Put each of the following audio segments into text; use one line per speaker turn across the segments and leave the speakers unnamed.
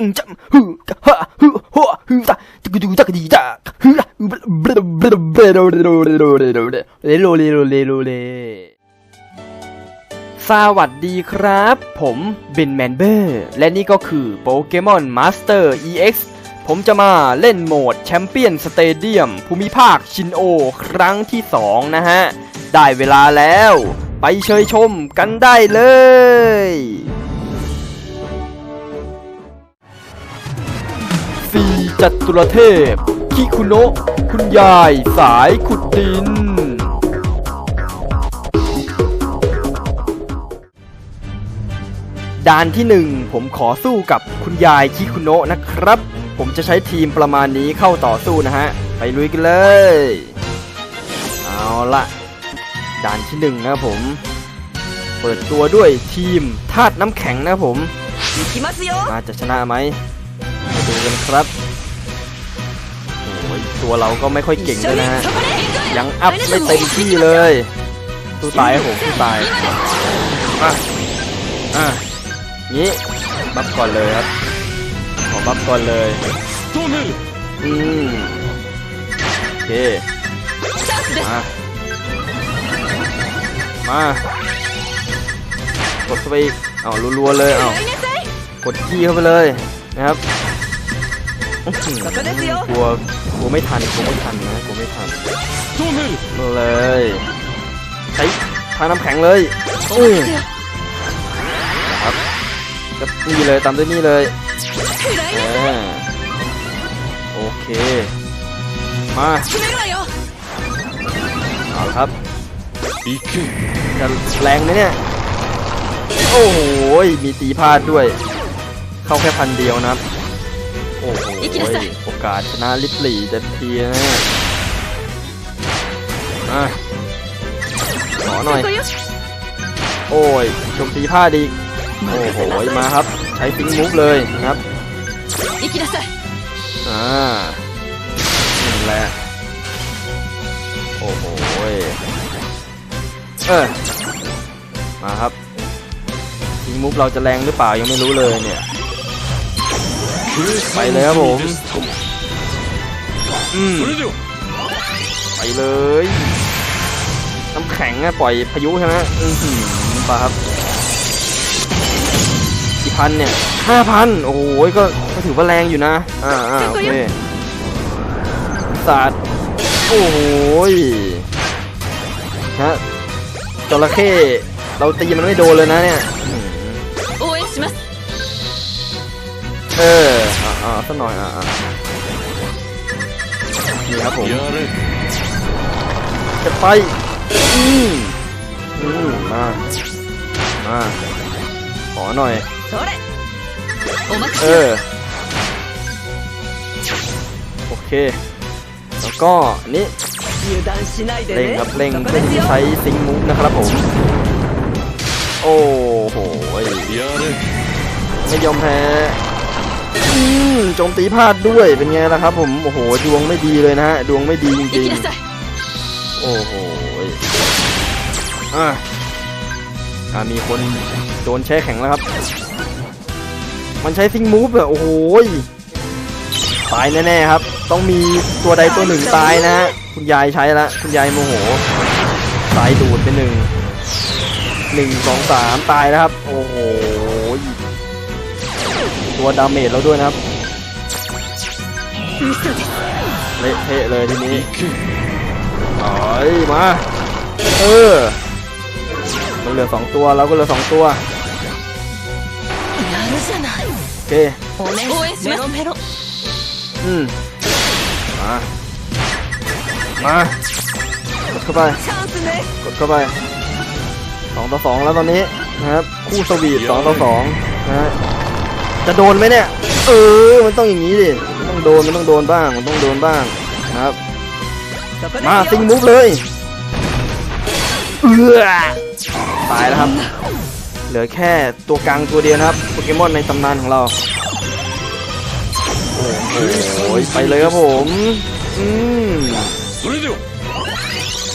อืมจัมฮึกะฮะฮึฮัวฮึตะตะกุดูตะกดีตะฮึละบลบลบลบลโลเลโลเลโลเลโลเลโลเลโลเลโลเลสวัสดีครับ ผมเบนแมนเบอร์และนี่ก็คือโปเกมอนมาสเตอร์ EX ผมจะมาเล่นโหมดแชมเปี้ยนสเตเดียมภูมิภาคชินโอ ครั้งที่ 2 นะฮะ ได้เวลาแล้ว ไปเชยชมกันได้เลย จัตุรเทพ คิคุโนะคุณยายสายขุดดิน ด่านที่หนึ่งผมขอสู้กับคุณยายคิคุโนะนะครับ ผมจะใช้ทีมประมาณนี้เข้าต่อสู้นะฮะ ไปลุยกันเลย เอาละด่านที่หนึ่งนะผม เปิดตัวด้วยทีมธาตุน้ำแข็งนะผมมาจะชนะไหมมาดูกันครับ ตัวเราก็ไม่ค่อยเก่งเลยนะฮะยังอัพไม่เต็มที่เลยตู้ตายโหตู้ตายอะอะนี้บัฟก่อนเลยครับขอบัฟก่อนเลยอืมโอเคมามา กดไปเอารัวๆเลยเอากดที่เข้าไปเลยนะครับกลัว กูไม่ทันกูไม่ทันนะกูไม่ทันเลยใช้ทาน้ำแข็งเลยอุ้ยครับก็นี่เลยตามด้วยนี่เลยโอเคมาเอาครับจะแรงไหมเนี่ยโอ้โหมีตีพลาดด้วย เข้าแค่พันเดียวนะครับ โอ้โหโอกาสชนะลิปหลีเต็มทีนะอ่ขอหน่อย โอ้ยชมตีผ้าดีโอ้โหมาครับ ใช้ทิ้งมุกเลยนะครับอ่านี่แหละโอ้โหเออมาครับทิงมุกเราจะแรงหรือเปล่ายังไม่รู้เลยเนี่ย ไปเลยครับผม อืมไปเลยน้ำแข็งอะปล่อยพายุใช่ไหมอือหือป่ะครับกี่พันเนี่ยห้าพันโอ้โหก็ก็ถือว่าแรงอยู่นะ อ่าอ่าโอเคศาสตร์โอ้โหยฮะจระเข้เราตีมันไม่โดนเลยนะเนี่ย เอออ่าสักหน่อยอ่านี่ครับผมจะไปอืมอืมมามาขอหน่อย เออ โอเค แล้วก็นี่เร่งครับเร่งเร่
ง
ใช้ซิงมุกนะครับผม โอ้โหไม่ยอมแพ้ โจมตีพลาดด้วยเป็นไงล่ะครับ ผมโอ้โหดวงไม่ดีเลยนะฮะดวงไม่ดีจริงๆโอ้โหอะมีคนโดนแช่แข็งแล้วครับ มันใช้ซิงมูฟแบบโอ้โหตายแน่ๆครับ ต้องมีตัวใดตัวหนึ่งตายนะฮะคุณยายใช้ละคุณยายโมโหสายดูดไปหนึ่งหนึ่งสองสามตายนะครับ ตัวดาเมจเราด้วยนะครับเละเทะเลยทีนี้ถอยมา เออมันเหลือสองตัวเราก็เหลือสองตัวโอเคอืมมามา กดเข้าไป กดเข้าไปสองต่อสองแล้วตอนนี้นะครับ คู่สวีทสองต่อสองนะฮะ จะโดนไหมเนี่ย เออ มันต้องอย่างนี้ดิมันต้องโดน มันต้องโดนบ้าง มันต้องโดนบ้างครับ มาซิงมุฟเลยเออตายแล้วครับ เหลือแค่ตัวกลางตัวเดียวครับ โปเกมอนในตำนานของเรา โอ้โห ไปเลยครับผม อืม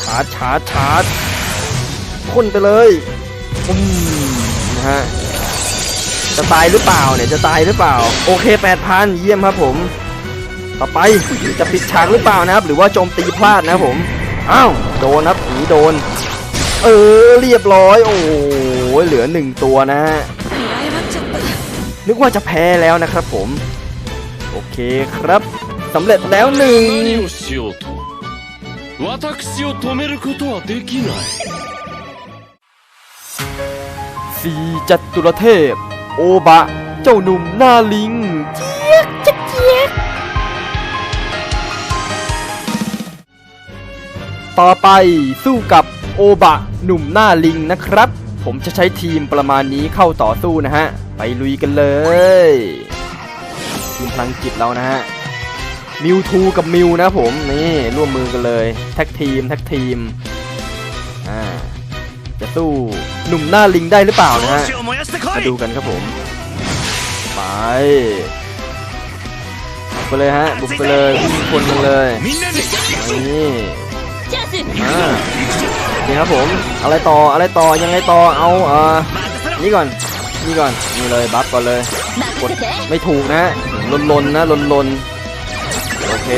ชาร์จชาร์จชาร์จพ่นไปเลยอืมนะฮะ จะตายหรือเปล่าเนี่ยจะตายหรือเปล่า โอเคแปดพันเยี่ยมครับผม ต่อไปจะปิดฉากหรือเปล่านะครับ หรือว่าโจมตีพลาดนะครับผมอ้าวโดนครับหนีโดน เออเรียบร้อย โอ้ยเหลือหนึ่งตัวนะฮะนึกว่าจะแพ้แล้วนะครับผม โอเคครับสำเร็จแล้วหนึ่งสีจัตุรเทพ โอบะ เจ้าหนุ่มหน้าลิง เจี๊ยกเจ๊กเจี๊ยกต่อไปสู้กับโอบะ หนุ่มหน้าลิงนะครับ ผมจะใช้ทีมประมาณนี้เข้าต่อสู้นะฮะ ไปลุยกันเลย ทีมพลังจิตเรานะฮะ มิวทูกับมิวนะผม นี่ร่วมมือกันเลย แท็กทีม แท็กทีม อ่า จะสู้หนุ่มหน้าลิงได้หรือเปล่านะฮะ มาดูกันครับผม ไป ไปเลยฮะ บุกไปเลยทุกคนเลยนี่มานี่ครับผม อะไรต่อ อะไรต่อ ยังไงต่อ เอาเออนี่ก่อน นี่ก่อน นี่เลย บัฟก่อนเลย กดไม่ถูกนะลนลนนะลนลนโอเค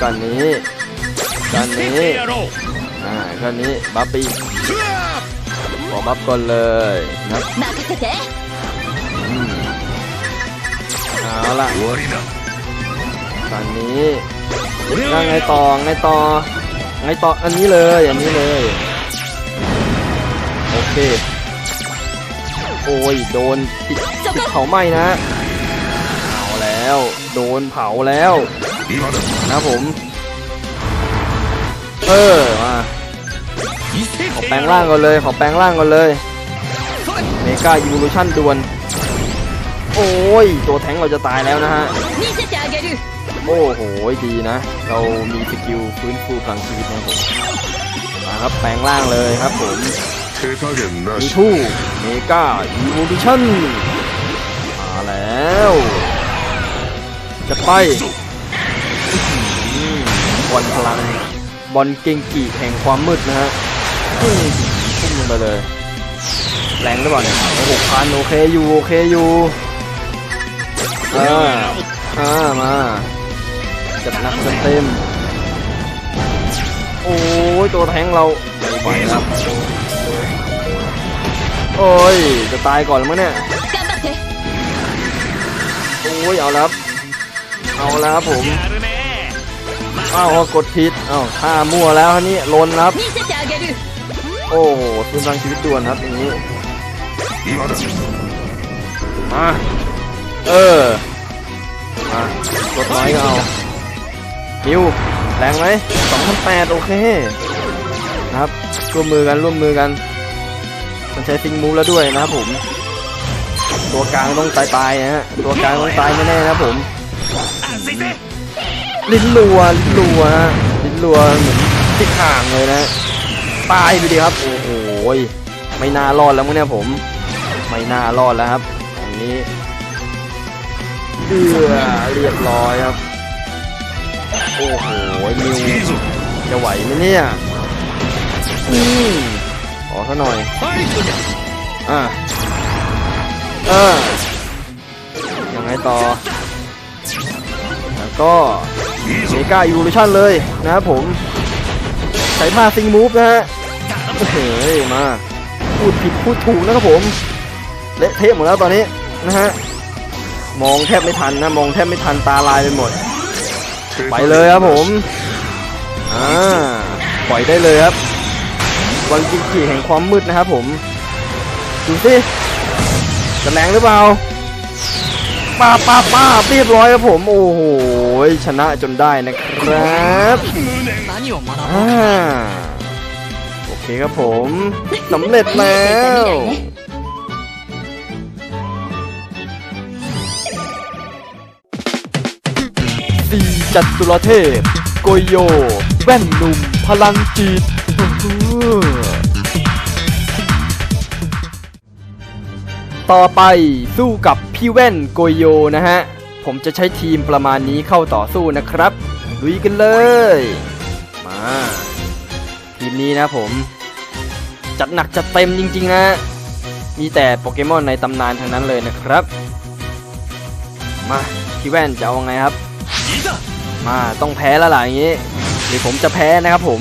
กันนี้กันนี้อ่ากันนี้ บัฟไป วอร์มอัพก่อนเลย
ค
รับเอาละตอนนี้นั่งไงต่อไงต่อไงต่ออันนี้เลยอันนี้เลย โอเค โอ้ยโดนติดเผาไหมนะเอาแล้ว โดนเผาแล้วนะผม เออมา ขอแปลงร่างกันเลยขอแปลงร่างกันเลยเมกาอีวูลูชั่นด่วน โอ้ย ตัวแทงเราจะตายแล้วนะฮะ โอ้โหดีนะ เรามีสกิลฟื้นฟูพลังชีวิตนะผมมาครับแปลงร่างเลยครับผมมีทู่เมกาอีวูลูชั่นมาแล้ว จะไปบอลพลังบอลเก่งกี่แห่งความมืดนะฮะ พุ่งลงไปเลย แรงหรือเปล่าเนี่ยโอ้โหพันโอเคอยู่โอเคอยู่อ่าอ่ามาจัดนักเต็มโอ้ยตัวแทงเราไปครับแล้โอ้ยจะตายก่อนมั้งเนี่ยโอ้ยเอาแล้วเอาแล้วผมอ้าวกดผิดอ้าวท่ามั่วแล้วนี่ลนครับ โอ้โหทุนทางชีวิตด่วนครับอย่างนี้
今だ
มาเออมากดน้อยก็เอามิวแรงไหม2008โอเคนะครับร่วมมือกันร่วมมือกัน มันใช้ซิงมูฟแล้วด้วยนะครับผม ตัวกลางต้องตายตายๆนะฮะตัวกลางต้องตายแน่ๆนะครับผมลิ้นรัวลิ้นรัวฮะลิ้นรัวเหมือนติดห่างเลยนะ ตายไปดีครับ โอ้โหไม่น่ารอดแล้วมั้งเนี่ยผม ไม่น่ารอดแล้วครับอันนี้เอือเรียบร้อยครับ โอ้โห
มี
จะไหวไหมเนี่ยอืมขอซะหน่อยอ่าเอายังไงต่อ แล้วก็เมกาอิวลูชั่นเลยนะครับผมใส่มาซิงมูฟนะฮะ เอ้ยมาพูดผิดพูดถูกนะครับผมเละเทะหมดแล้วตอนนี้นะฮะมองแทบไม่ทันนะมองแทบไม่ทันตาลายไปหมด ไปเลยครับผมอ่าปล่อยได้เลยครับวันจินขี่แห่งความมืดนะครับผมดูสิจะแรงหรือเปล่าป้าป้าป้าเรียบร้อยครับผมโอ้โหชนะจนได้นะครับอ่า โอเคครับผมสำเร็จแล้วสีจัตุรเทพ โกโย แว่นหนุ่ม พลังจิตอื้อหือต่อไปสู้กับพี่แว่นโกโยนะฮะ ผมจะใช้ทีมประมาณนี้เข้าต่อสู้นะครับลุยกันเลย มา ทีมนี้นะผม จัดหนักจัดเต็มจริงๆนะ มีแต่โปเกมอนในตำนานทางนั้นเลยนะครับ มาพี่แว่นจะเอาไงครับ มาต้องแพ้แล้วล่ะอย่างนี้ หรือผมจะแพ้นะครับผม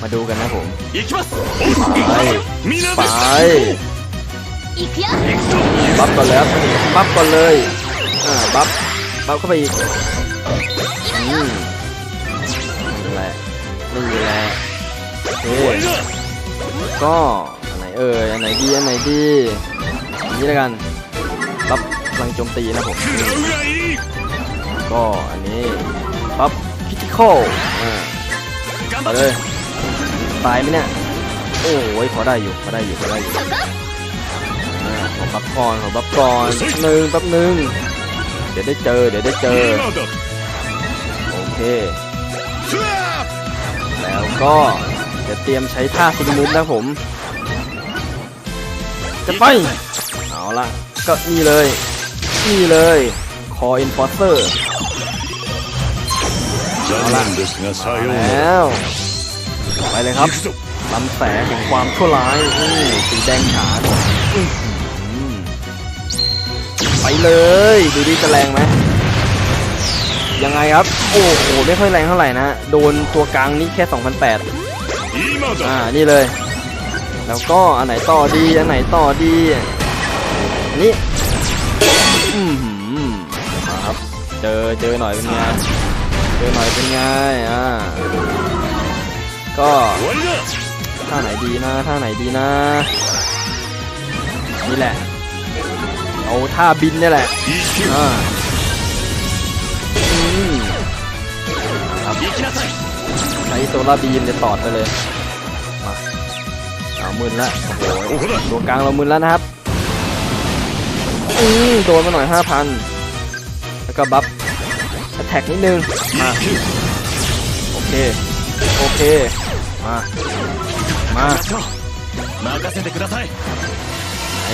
มาดูกันนะผม ไปไปบัฟก่อนเลยครับบัฟก่อนเลยอ่าบัฟบัฟเข้าไปอีกนี่แหแล้วไม่
มีแล้ว
ก็อันไหนเอ่ยอันไหนดีอันไหนดีอย่นี้แล้วกันปั๊บพลังโจมตีนะผมก็อันนี้ปั๊บพิทิคอลไปเลยตายไหมเนี่ยโอ้ยพอได้อยู่พอได้อยู่พอได้อยู่ขอบับก่อนขอบับก่อนหนึ่งแป๊บหนึ่งเดี๋ยวได้เจอเดี๋ยวได้เจอโอเคแล้วก็ จะเตรียมใช้ท่าซิงมุนนะผม จะไป เอาละก็นี่เลย นี่เลยคออินฟอสเตอร์
เอาละ
แล้วไปเลยครับลำแสงของความชั่วร้ายอู้สีแดงฉานไปเลย ดูดีจะแรงไหมยังไงครับ โอ้โห ไม่ค่อยแรงเท่าไหร่นะ โดนตัวกลางนี้แค่ 2008 อ่านี่เลย แล้วก็อันไหนต่อดีอันไหนต่อดีอันนี้อืมครับเจอเจอหน่อยเป็นไงเจอหน่อยเป็นไงอ่าก็ท่าไหนดีนะท่าไหนดีนะ นี่แหละ เอาท่าบินนี่แหละอ่าครับใช้โซลาบีมเนี่ตอดไปเลย เรามึนละโอ้โหตัวกลางเรามึนแล้วนะครับอืมโดนมาหน่อยห้าพันแล้วก็บัฟแท็กนิดนึงมาโอเค โอเค มา มา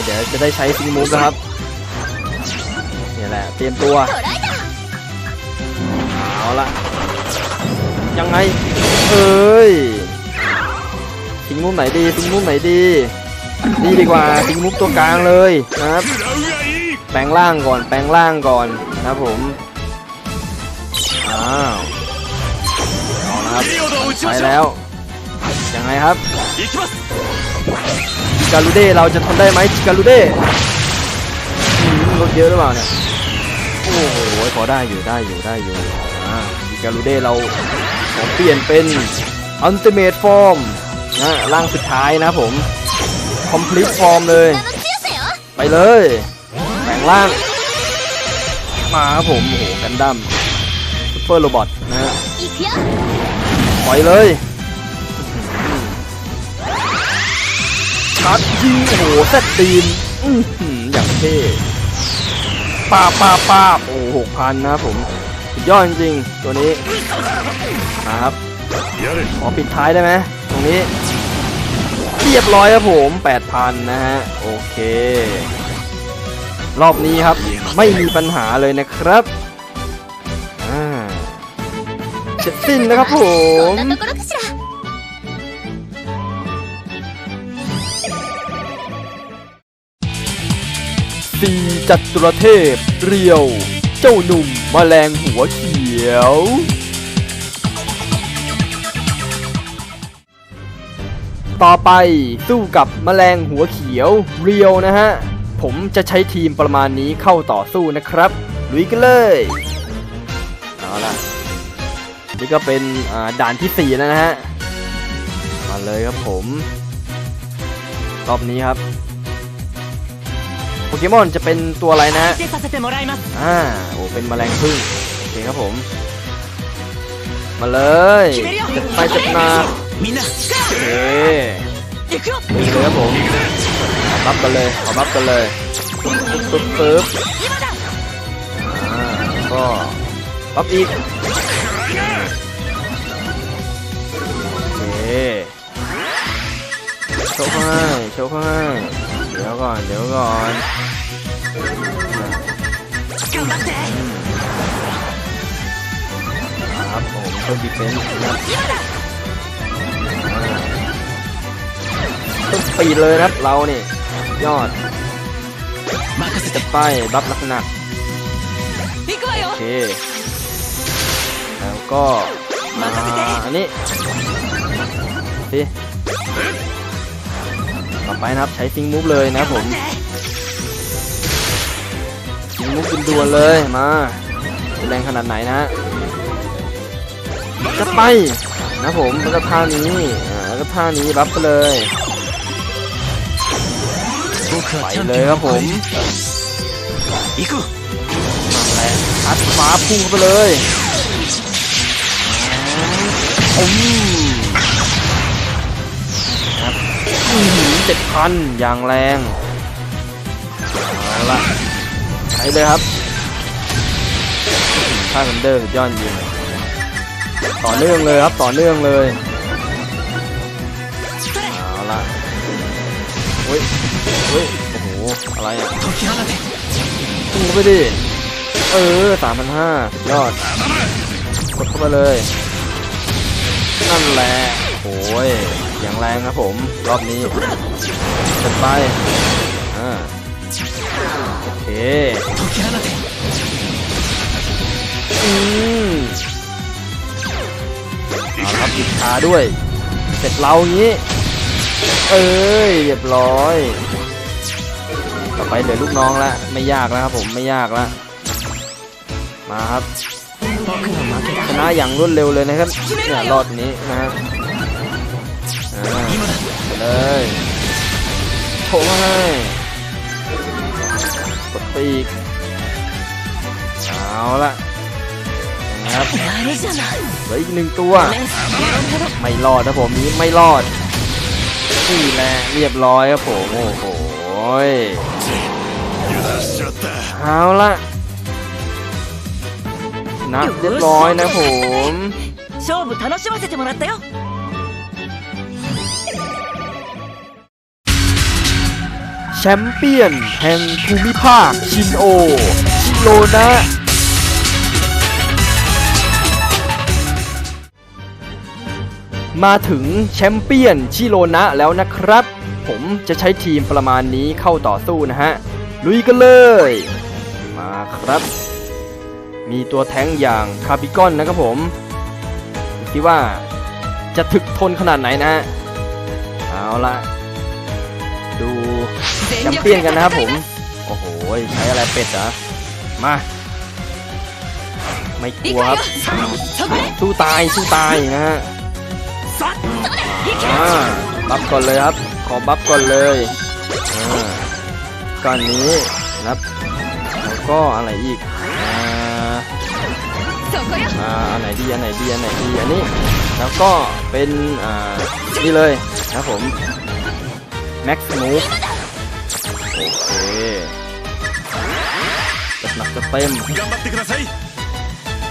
เดี๋ยวจะได้ใช้ซิงมูฟนะครับนี่แหละ เตรียมตัว เอาละยังไง เอ้ย สิงมุมไหนดีสิงมุมไหนดีนี่ดีกว่าสิงมุมตัวกลางเลยนะครับแปลงร่างก่อนแปลงร่างก่อนนะครับผมอ้าวเอาละครับไปแล้วยังไงครับจิการูเดเราจะทำได้ไหมจิการูเด้ลดเยอะหรือเปล่าเนี่ยโอ้โหพอได้อยู่ได้อยู่ได้อยู่อ่าจิการูเดเราขอเปลี่ยนเป็นอันติเมทฟอร์ม นะร่างสุดท้ายนะผมคอมพลีทฟอร์มเลย ไปเลยแบ่งร่าง มาครับผมโอ้โหกันดั้มซูเปอร์โรบอทนะฮะปล่อยเลยชัดยิงโอ้โหเซตตีนอื้อหืออย่างเท่ป้าป้าป้าโอ้โหหกพันนะผมยอดจริงๆตัวนี้มาครับขอปิดท้ายได้ไหม ตรงนี้ เรียบร้อยครับผม 8,000 นะฮะ โอเค รอบนี้ครับ ไม่มีปัญหาเลยนะครับเสร็จสิ้นนะครับผมสีจัตุรเทพ เรียว เจ้าหนุ่มมแมลงหัวเขียว ต่อไป สู้กับแมลงหัวเขียวเรียวนะฮะ ผมจะใช้ทีมประมาณนี้เข้าต่อสู้นะครับลุยกันเลยเอาล่ะนี่ก็เป็นด่านที่ 4 แล้วนะฮะ มาเลยครับผม รอบนี้ครับโปเกมอนจะเป็นตัวอะไรนะอ่าโอ้เป็นแมลงพึ่งโอเคครับผม มาเลยจัดไปจับนา
มีนะ
โอเคมีเลยครับผมขอบัฟกันเลยขอบัฟกันเลยปึ๊บปึ๊บปึ๊บก็บัฟอีกโอเคโชว์ข้างโชว์ข้างเดี๋ยวก่อนเดี๋ยวก่อนครับผมเพิ่มดีเฟนซ์นะ ต้องปีดเลยครับเราเนี่ยยอดจะไปรับลักษณะโอเค แล้วก็มาอันนี้พี่ต่อไปนะครับใช้ฟิงมูฟเลยนะผมฟิงมูฟเป็นด่วนเลยมาแรงขนาดไหนนะจะไป นะผมแล้วก็ท่านี้แล้วก็ท่านี้รับไปเลยไปเลยครับผม
อีก
แล้วอัดฟ้าพุ่งไปเลยอืมครับเจ็ดพันอย่างแรงเอาละใช่เลยครับท่าเบนเดอร์ยอนยิง ต่อเนื่องเลยครับต่อเนื่องเลยเอาละเฮ้ยเฮ้ยโอ้โหอะไรอะตู้ไปดิเออสามพันห้ายอดกดเข้าไปเลยนั่นแหละโอ้ยอย่างแรงครับผมรอบนี้จัดไปอ่าโอเคอืม เอาครับปิดขาด้วย เสร็จเรางี้ เอ้ยเรียบร้อย ต่อไปเหลือลูกน้องละไม่ยากแล้วครับผมไม่ยากละมาครับชนะอย่างรวดเร็วเลยนะครับเนี่ยรอดนี้นะฮะเลยโผล่มาให้กดตีกเอาละ นะครับเลืออีกหนึ่งตัว ไม่รอดนะผมนี้ไม่รอดนี่แหละเรียบร้อยครับผมโอ้โหเอาละนะเรียบร้อยนะผมแชมเปี้ยนแห่งภูมิภาค ชินโอ ชิโรนะ มาถึงแชมเปี้ยนชิโรนะแล้วนะครับ ผมจะใช้ทีมประมาณนี้เข้าต่อสู้นะฮะ ลุยกันเลย มาครับ มีตัวแทงอย่างคาบิกอนนะครับผมคิดว่าจะถึกทนขนาดไหนนะฮะ เอาละดูแชมเปี้ยนกันนะครับผม โอ้โห ใช้อะไรเป็ดอะมา ไม่กลัวครับ สู้ตาย สู้ตายนะฮะ อ่าบัฟก่อนเลยครับ ขอบัฟก่อนเลยก่อนนี้นะแล้วก็อะไรอีกอ่าอันไหนดีอันไหนดีอันไหนดีอันนี้แล้วก็เป็นอ่านี่เลยนะผมแม็กซ์มูฟโอเคจะหนักจะเต็ม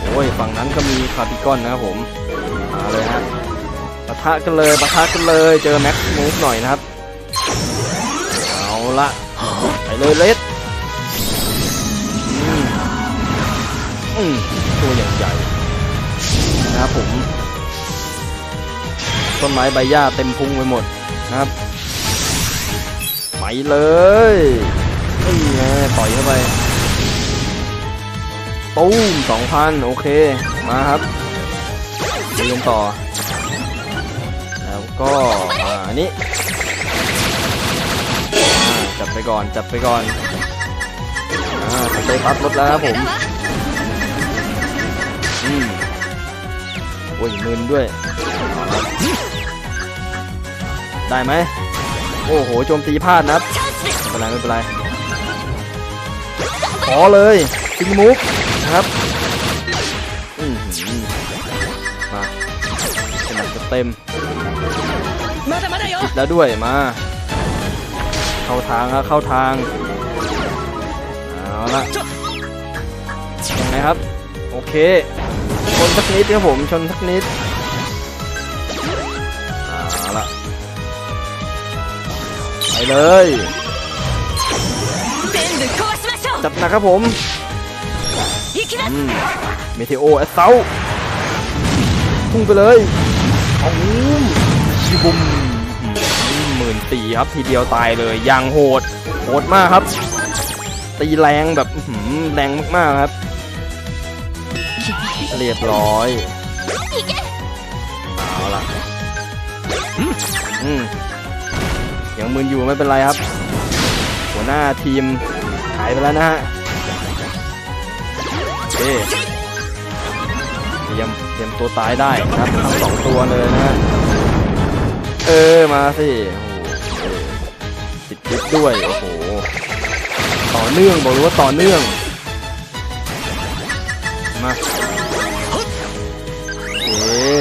โอ้ยฝั่งนั้นก็มีคาร์ิคอนนะครับผมมาเลยฮะ ปะทะกันเลยปะทะกันเลยเจอแม็กซ์มูฟหน่อยนะครับ เอาละไปเลยเลสอืมอืมตัวอย่ใหญ่นะครับผม ต้นไม้ใบหญ้าเต็มพุงไปหมดนะครับไปเลยนี่ไงต่อยเข้าไปตูมสองพันโอเค มาครับเรียนต่อ ก็อันนี้จับไปก่อนจับไปก่อนอ่าสเตปัสลดแล้วครับผมอืมโอ้ยมึนด้วย ได้ไหมโอ้โหโจมตีพลาดนะครับไม่เป็นไรไม่เป็นไรขอเลยซิงมุกนะครับอืมมาสนับจะเต็ม
ผิด
แล้วด้วยมา เข้าทางครับเข้าทางเอาละยังไงครับ โอเคชนสักนิดครับผมชนสักนิดเอาละไปเลยจับหนักครับผมเมเทโอแอสเซลพุ่งไปเลย เอาชิบุม มื่นสี่ครับทีเดียวตายเลยอย่างโหดโหดมากครับ ตีแรงแบบแรงมากๆครับ เรียบร้อยเอาล่ะอืมยังมึนอยู่ไม่เป็นไรครับ หัวหน้าทีมหายไปแล้วนะฮะโอเคเตรียมเตรียมตัวตายได้นะครับทั้งสองตัวเลยนะฮะเออ มาสิโห ดิฟด้วย โอ้โห ต่อเนื่อง บอกเลยว่าต่อเนื่อง มาเอ๊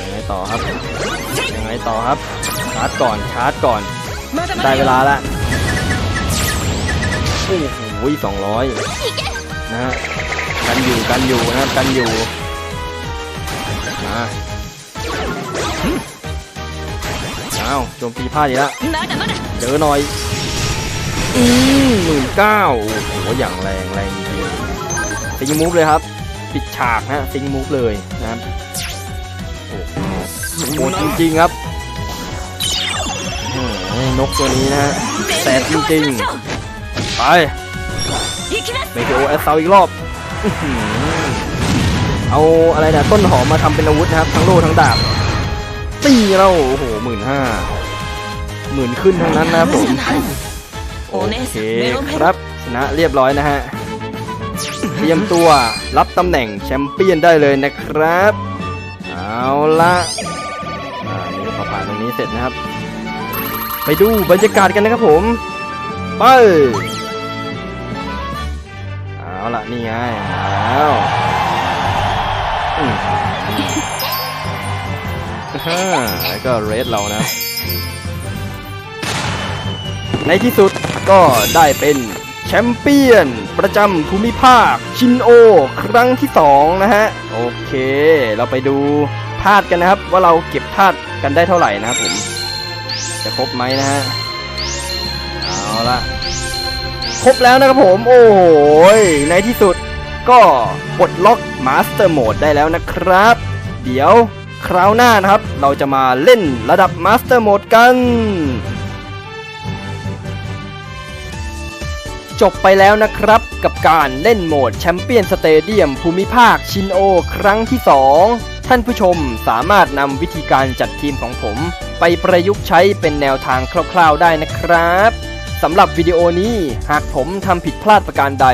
ยังไงต่อครับ ยังไงต่อครับ ชาร์จก่อน ชาร์จก่อน ได้เวลาละโอ้โหสองร้อยนะกันอยู่ กันอยู่นะกันอยู่ มา อ้าวโจมตีพลาดอีกแล้วเจอหน่อย อืมหมื่นเก้าโอ้โหอย่างแรงแรงจริงสิงมูฟเลยครับ ปิดฉากนะสิงมูฟเลยนะครับโอ้โหจริงๆครับนกตัวนี้นะฮะแสบจริงๆไปเมโอแอสเซาอีกรอบเอาอะไรนะต้นหอมมาทำเป็นอาวุธนะครับ ทั้งโล่ทั้งดาบ ตีเราโอ้โหหมื่นห้าหมื่นขึ้นทั้งนั้นนะครับผมโอเคครับชนะเรียบร้อยนะฮะเตรียมตัวรับตำแหน่งแชมเปี้ยนได้เลยนะครับ เอาละอ่านี่พอผ่านตรงนี้เสร็จนะครับ ไปดูบรรยากาศกันนะครับผมไปเอาละนี่ไงมาแล้ว ฮ่าแล้วก็เรดเรานะ ในที่สุดก็ได้เป็นแชมเปี้ยน ประจำภูมิภาค ชินโอ ครั้งที่ 2 นะฮะ โอเค เราไปดูธาตุกันนะครับ ว่าเราเก็บธาตุกันได้เท่าไหร่นะครับผม จะครบไหมนะฮะ เอาละครบแล้วนะครับผม โอ้โห ในที่สุดก็ปลดล็อกมาสเตอร์โหมดได้แล้วนะครับ เดี๋ยว คราวหน้านะครับ เราจะมาเล่นระดับมาสเตอร์โหมดกัน จบไปแล้วนะครับกับการเล่นโหมดแชมเปี้ยนสเตเดียมภูมิภาคชินโอครั้งที่ 2 ท่านผู้ชมสามารถนำวิธีการจัดทีมของผม ไปประยุกต์ใช้เป็นแนวทางคร่าวๆได้นะครับสำหรับวิดีโอนี้หากผมทำผิดพลาดประการใด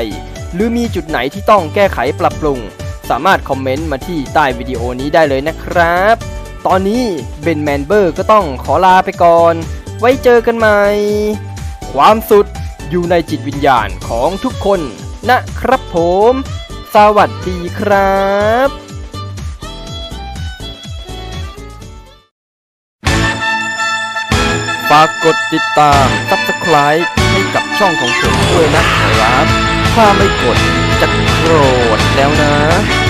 หรือมีจุดไหนที่ต้องแก้ไขปรับปรุง สามารถคอมเมนต์มาที่ใต้วิดีโอนี้ได้เลยนะครับ ตอนนี้เบนแมนเบอร์ก็ต้องขอลาไปก่อน ไว้เจอกันใหม่ ความสุดอยู่ในจิตวิญญาณของทุกคนนะครับผม สวัสดีครับฝากกดติดตาม Subscribe ให้กับช่องของผมด้วยนะครับ ถ้าไม่กดจะโกรธแล้วนะ